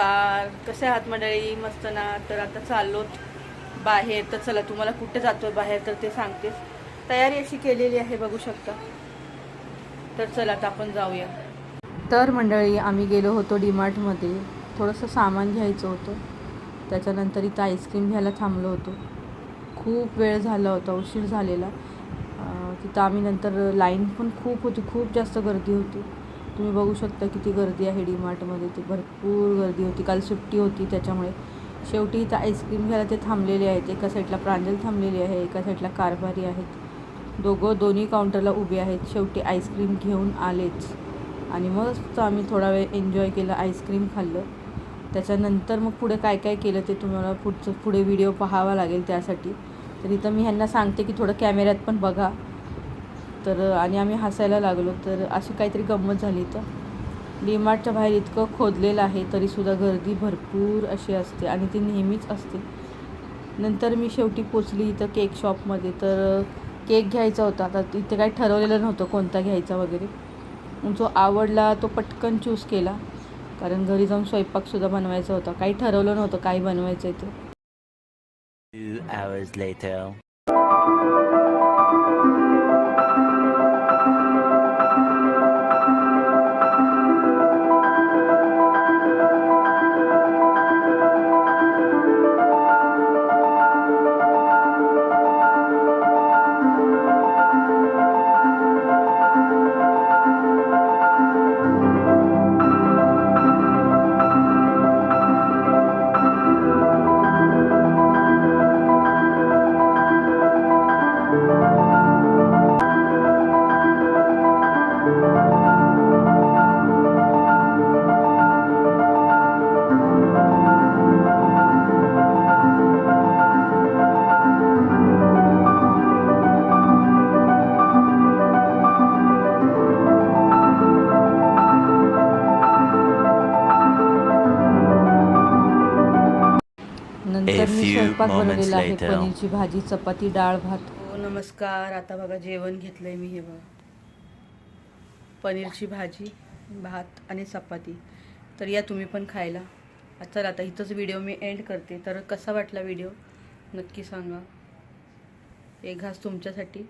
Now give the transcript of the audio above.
आहात मंडळी? मस्त ना? तर आता चाललो बाहेर. तर चला तुम्हाला कुठे जातो बाहेर तर ते सांगतेस तयारी अशी केलेली आहे बघू शकता. तर चला आता आपण जाऊया. तर मंडळी आम्ही गेलो होतो डीमार्टमध्ये. थोडंसं सामान घ्यायचं होतं. त्याच्यानंतर इथं आईस्क्रीम घ्यायला थांबलो होतो. खूप वेळ झाला होता उशीर झालेला. तिथं आम्ही नंतर लाईन पण खूप होती. खूप जास्त गर्दी होती. तुम्ही बघू शकता किती गर्दी आहे डी मार्टमध्ये भरपूर गर्दी होती. काल सुट्टी होती त्याच्यामुळे. शेवटी इथं आईस्क्रीम घ्यायला ते थांबलेले आहेत. एका साईडला प्रांजल थांबलेली आहे एका साईडला कारभारी आहेत. दोघं दोन्ही काउंटरला उभे आहेत. शेवटी आईस्क्रीम घेऊन आलेच. आणि मस्त आम्ही थोडा वेळ एन्जॉय केलं आईस्क्रीम खाल्लं. त्याच्यानंतर मग पुढे काय काय केलं ते तुम्हाला पुढचं पुढे व्हिडिओ पाहावा लागेल त्यासाठी. तर इथं मी ह्यांना सांगते की थोडं कॅमेऱ्यात पण बघा. तर आणि आम्ही हसायला लागलो तर अशी काहीतरी गंमत झाली तर. डीमार्टच्या बाहेर इतकं खोदलेलं आहे तरीसुद्धा गर्दी भरपूर अशी असते आणि ती नेहमीच असते. नंतर मी शेवटी पोचली इथं केक शॉपमध्ये तर केक घ्यायचा होता. आता इथे काही ठरवलेलं नव्हतं कोणता घ्यायचा वगैरे. मग जो आवडला तो पटकन चूज केला. कारण घरी जाऊन स्वयंपाकसुद्धा बनवायचा होता. काही ठरवलं नव्हतं काय बनवायचं आहे ते नंतर A मी few स्वयंपाक moments बनवलेला आहे later. पनीरची भाजी चपाती डाळ भात. हो नमस्कार. आता बघा जेवण घेतलंय मी हे बघा. पनीरची भाजी भात आणि चपाती. तर या तुम्ही पण खायला. चल आता इथंच व्हिडिओ मी एंड करते. तर कसा वाटला व्हिडिओ? नक्की सांगा. एक घास तुमच्यासाठी.